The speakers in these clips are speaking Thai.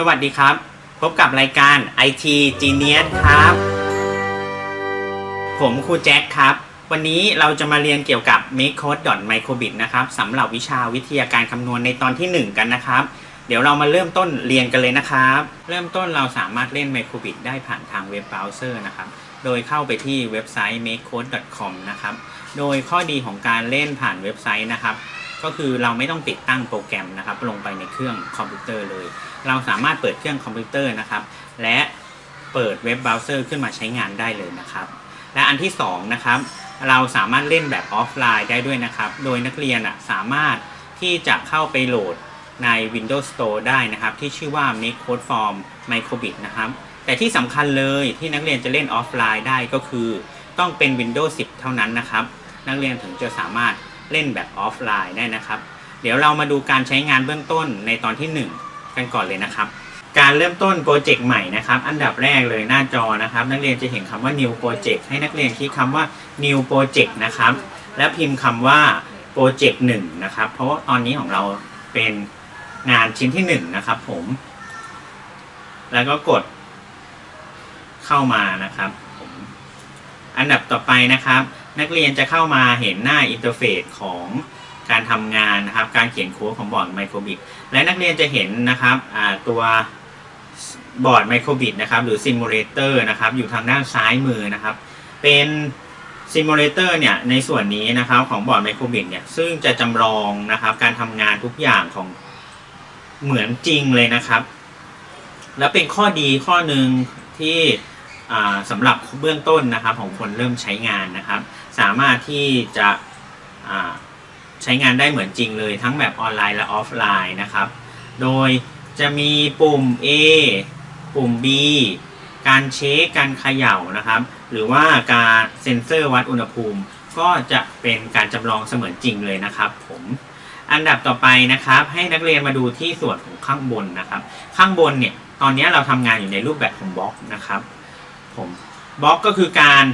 สวัสดีครับ พบกับรายการ IT Genius ครับ ผมครูแจ็คครับ วันนี้เราจะมาเรียนเกี่ยวกับ Make Code Microbit นะครับสำหรับวิชาวิทยาการคำนวณในตอนที่ 1 กันนะครับ เดี๋ยวเรามาเริ่มต้นเรียนกันเลยนะครับ เริ่มต้นเราสามารถเล่น Microbit ได้ผ่านทางเว็บเบราว์เซอร์นะครับ โดยเข้าไปที่เว็บไซต์ makecode.com นะครับ โดยข้อดีของการเล่นผ่านเว็บไซต์นะครับ ก็คือเราไม่ต้องติดตั้งโปรแกรมนะครับ ลงไปในเครื่องคอมพิวเตอร์เลย เราสามารถเปิดเครื่องคอมพิวเตอร์นะครับ และเปิดเว็บเบราว์เซอร์ขึ้นมาใช้งานได้เลยนะครับ และอันที่สองนะครับเราสามารถเล่นแบบออฟไลน์ได้ด้วยนะครับ โดยนักเรียนสามารถที่จะเข้าไปโหลดใน Windows Store ได้นะครับ ที่ชื่อว่า Make Code Form Microbit นะครับ แต่ที่สำคัญเลยที่นักเรียนจะเล่นออฟไลน์ได้ก็คือ ต้องเป็น Windows 10 เท่านั้นนะครับ นักเรียนถึงจะสามารถ เล่นแบบออฟไลน์ได้นะครับ เดี๋ยวเรามาดูการใช้งานเบื้องต้นในตอนที่ 1 กันก่อนเลยนะครับ การเริ่มต้นโปรเจกต์ใหม่นะครับ อันดับแรกเลยหน้าจอนะครับ นักเรียนจะเห็นคำว่า new project ให้นักเรียนคลิกคำว่า new project นะครับ และพิมพ์คำว่า project 1นะครับ เพราะว่าตอนนี้ของเราเป็นงานชิ้นที่ 1 นะครับผม แล้วก็กดเข้ามานะครับผมอันดับต่อไปนะครับ นักเรียนจะเข้ามาเห็นหน้าอินเทอร์เฟซของการทำงานนะครับ การเขียนโค้ดของบอร์ดไมโครบิและนักเรียนจะเห็นนะครับตัวบอร์ดไมโครบินะครับหรือซิมูเลเตอร์นะครับอยู่ทางด้านซ้ายมือนะครับ เป็นซิมูเลเตอร์เนี่ยในส่วนนี้นะครับของบอร์ดไมโครบิเนี่ยซึ่งจะจำลองนะครับการทำงานทุกอย่างของเหมือนจริงเลยนะครับ และเป็นข้อดีข้อหนึ่งที่ สำหรับเบื้องต้นนะครับของคนเริ่มใช้งานนะครับ สามารถที่จะใช้งานได้เหมือนจริงเลย ทั้งแบบออนไลน์และออฟไลน์นะครับ โดยจะมีปุ่ม A ปุ่ม B การเช็คการเขย่านะครับ หรือว่าการเซ็นเซอร์วัดอุณหภูมิ ก็จะเป็นการจำลองเสมือนจริงเลยนะครับผมอันดับต่อไปนะครับ ให้นักเรียนมาดูที่ส่วนของข้างบนนะครับ ข้างบนเนี่ยตอนนี้เราทำงานอยู่ในรูปแบบของบล็อกนะครับ ผมบล็อกก็คือการ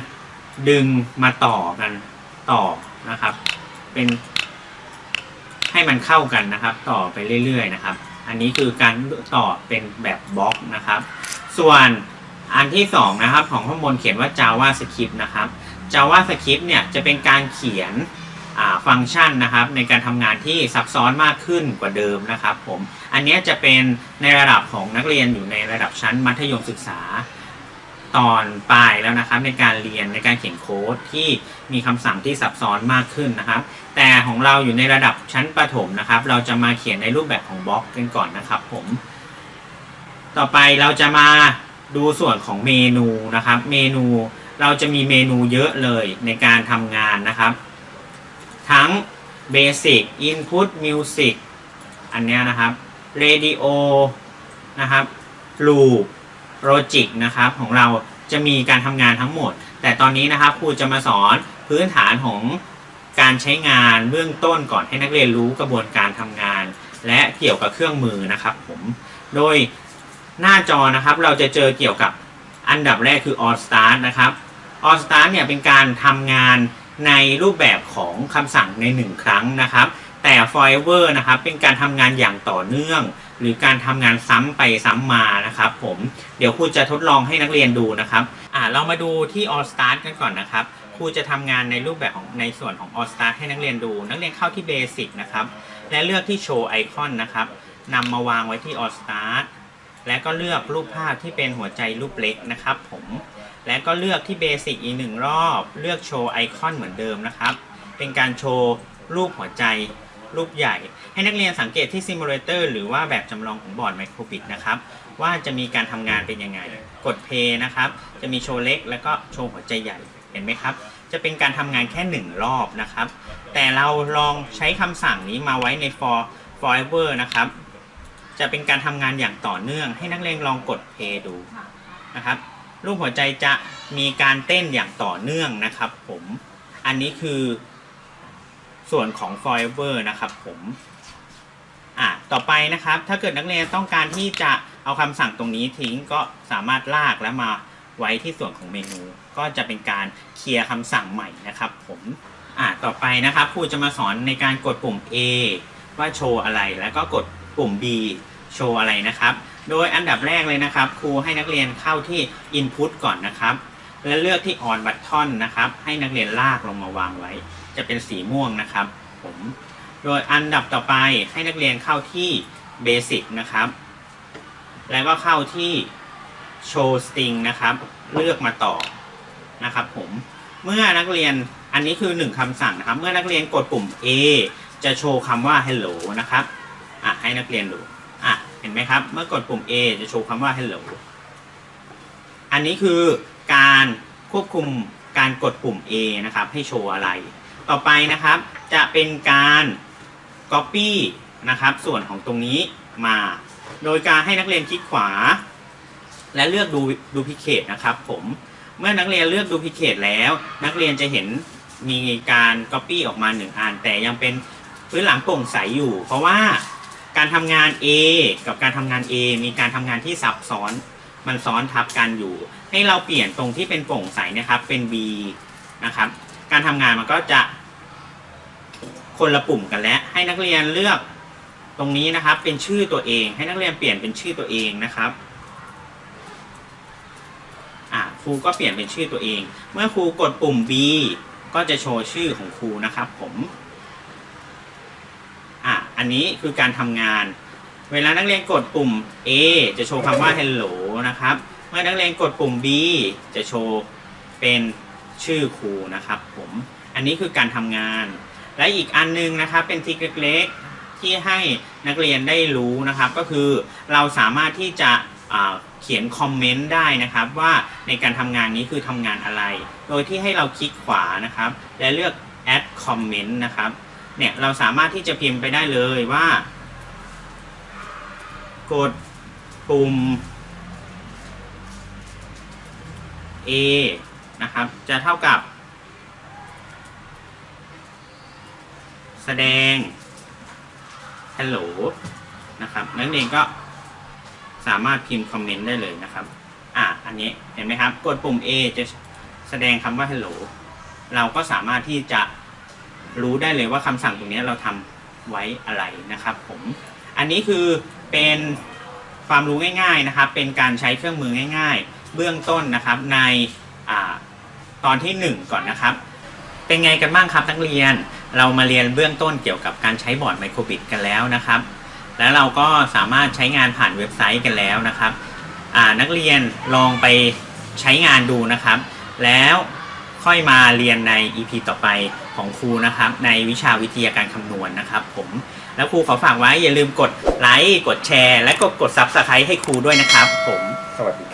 ดึงมาต่อกันต่อนะครับ เป็นให้มันเข้ากันนะครับ ต่อไปเรื่อยๆนะครับ อันนี้คือการต่อเป็นแบบบล็อกนะครับ ส่วนอันที่สองนะครับของข้างบนเขียนว่า JavaScript นะครับ JavaScript เนี่ยจะเป็นการเขียนฟังก์ชันนะครับในการทำงานที่ซับซ้อนมากขึ้นกว่าเดิมนะครับผม อันนี้จะเป็นในระดับของนักเรียนอยู่ในระดับชั้นมัธยมศึกษา ตอนปลายแล้วนะครับ ในการเรียนในการเขียนโค้ดที่มีคำสั่งที่ซับซ้อนมากขึ้นนะครับ แต่ของเราอยู่ในระดับชั้นประถมนะครับ เราจะมาเขียนในรูปแบบของบล็อกกันก่อนนะครับ ผม ต่อไปเราจะมาดูส่วนของเมนูนะครับ เมนูเราจะมีเมนูเยอะเลยในการทำงานนะครับ ทั้ง Basic Input Music อันนี้นะครับ Radio นะครับ Loop Logic นะครับของเราจะมีการทำงานทั้งหมด แต่ตอนนี้นะครับครูจะมาสอนพื้นฐานของการใช้งานเบื้องต้นก่อนให้นักเรียนรู้กระบวนการทำงาน และเกี่ยวกับเครื่องมือนะครับผมโดยหน้าจอนะครับเราจะเจอเกี่ยวกับอันดับแรกคือ All Start นะครับ All Start เนี่ยเป็นการทำงานในรูปแบบของคำสั่งในหนึ่งครั้งนะครับ แต่ Forever นะครับเป็นการทำงานอย่างต่อเนื่อง หรือการทำงานซ้ำไปซ้ำมานะครับผมเดี๋ยวครูจะทดลองให้นักเรียนดูนะครับอ่าเรามาดูที่ All Start กันก่อนนะครับครูจะทำงานในรูปแบบของในส่วนของ All Start ให้นักเรียนดู นักเรียนเข้าที่ Basic นะครับและเลือกที่โชว์ไอคอนนะครับนำมาวางไว้ที่ All Start และก็เลือกรูปภาพที่เป็นหัวใจรูปเล็กนะครับผมและก็เลือกที่ Basic อีกหนึ่งรอบ เลือกโชว์ไอคอนเหมือนเดิมนะครับ เป็นการโชว์รูปหัวใจ รูปใหญ่ ให้นักเรียนสังเกตที่ Simulator หรือว่าแบบจำลองของบอร์ดไมโครบิ t นะครับ ว่าจะมีการทำงานเป็นยังไง กด Play นะครับ จะมีโชว์เล็ก แล้วก็โชว์หัวใจใหญ่เห็นไหมครับ จะเป็นการทำงานแค่หนึ่งรอบนะครับ แต่เราลองใช้คำสั่งนี้มาไว้ใน for forever นะครับ จะเป็นการทำงานอย่างต่อเนื่อง ให้นักเรียนลองกด play ดูนะครับรูปหัวใจจะมีการเต้นอย่างต่อเนื่องนะครับ ผม อันนี้คือ ส่วนของ forever นะครับผมอะต่อไปนะครับ ถ้าเกิดนักเรียนต้องการที่จะเอาคำสั่งตรงนี้ทิ้งก็สามารถลากแล้วมาไว้ที่ส่วนของเมนู ก็จะเป็นการเคลียร์คำสั่งใหม่นะครับ ผมอะต่อไปนะครับครูจะมาสอนในการกดปุ่ม A ว่าโชว์อะไร แล้วก็กดปุ่ม B โชว์อะไรนะครับ โดยอันดับแรกเลยนะครับ ครูให้นักเรียนเข้าที่ Input ก่อนนะครับ และเลือกที่ On Button นะครับ ให้นักเรียนลากลงมาวางไว้ จะเป็นสีม่วงนะครับผมโดยอันดับต่อไปให้นักเรียนเข้าที่ Basic นะครับ แล้วก็เข้าที่ Show String นะครับ เลือกมาต่อนะครับผมเมื่อนักเรียนอันนี้คือหนึ่งคำสั่งนะครับ เมื่อนักเรียนกดปุ่ม A จะโชว์คำว่า hello นะครับอะให้นักเรียนดูอะเห็นไหมครับ เมื่อกดปุ่ม A จะโชว์คำว่า hello อันนี้คือการควบคุมการกดปุ่ม A นะครับ ให้โชว์อะไร ต่อไปนะครับจะเป็นการ copy นะครับ ส่วนของตรงนี้มา โดยการให้นักเรียนคลิกขวา และเลือกดู duplicate นะครับผมเมื่อนักเรียนเลือก duplicate แล้ว นักเรียนจะเห็นมีการ copy ออกมาหนึ่งอันแต่ยังเป็นพื้นหลังโปร่งใสอยู่ เพราะว่าการทำงาน A กับการทำงาน A มีการทำงานที่ซับซ้อนมันซ้อนทับกันอยู่ ให้เราเปลี่ยนตรงที่เป็นโปร่งใสนะครับเป็น B นะครับ การทำงานมันก็จะคนละปุ่มกันแล้ว ให้นักเรียนเลือกตรงนี้นะครับ เป็นชื่อตัวเอง ให้นักเรียนเปลี่ยนเป็นชื่อตัวเองนะครับครูก็เปลี่ยนเป็นชื่อตัวเอง เมื่อครูกดปุ่ม B ก็จะโชว์ชื่อของครูนะครับผมอะอันนี้คือการทำงาน เวลานักเรียนกดปุ่ม A จะโชว์คำว่า hello นะครับ เมื่อนักเรียนกดปุ่ม B จะโชว์เป็น ชื่อครูนะครับผมอันนี้คือการทำงาน และอีกอันนึงนะครับเป็นทริคเล็กๆที่ให้นักเรียนได้รู้นะครับ ก็คือเราสามารถที่จะเขียนคอมเมนต์ได้นะครับว่าในการทำงานนี้คือทำงานอะไร โดยที่ให้เราคลิกขวานะครับ และเลือก add comment นะครับเนี่ยเราสามารถที่จะพิมพ์ไปได้เลยว่า กดปุ่ม A นะครับ จะเท่ากับ แสดง hello นะครับนักเรียนก็สามารถพิมพ์คอมเมนต์ได้เลยนะครับ อะ อันนี้เห็นไหมครับ กดปุ่ม A จะแสดงคำว่า hello เราก็สามารถที่จะรู้ได้เลยว่าคำสั่งตรงนี้เราทำไว้อะไรนะครับผม อันนี้คือเป็นความรู้ง่าย ๆนะครับ เป็นการใช้เครื่องมือง่าย ๆ เบื้องต้นนะครับใน ตอนที่ 1 ก่อนนะครับ เป็นไงกันบ้างครับนักเรียน เรามาเรียนเบื้องต้นเกี่ยวกับการใช้บอร์ดไมโครบิตกันแล้วนะครับ แล้วเราก็สามารถใช้งานผ่านเว็บไซต์กันแล้วนะครับนักเรียนลองไปใช้งานดูนะครับ แล้วค่อยมาเรียนใน EP ต่อไปของครูนะครับ ในวิชาวิทยาการคำนวณนะครับ ผมแล้วครูขอฝากไว้อย่าลืมกดไลค์กดแชร์ และก็กด Subscribe ให้ครูด้วยนะครับ ผม สวัสดีครับ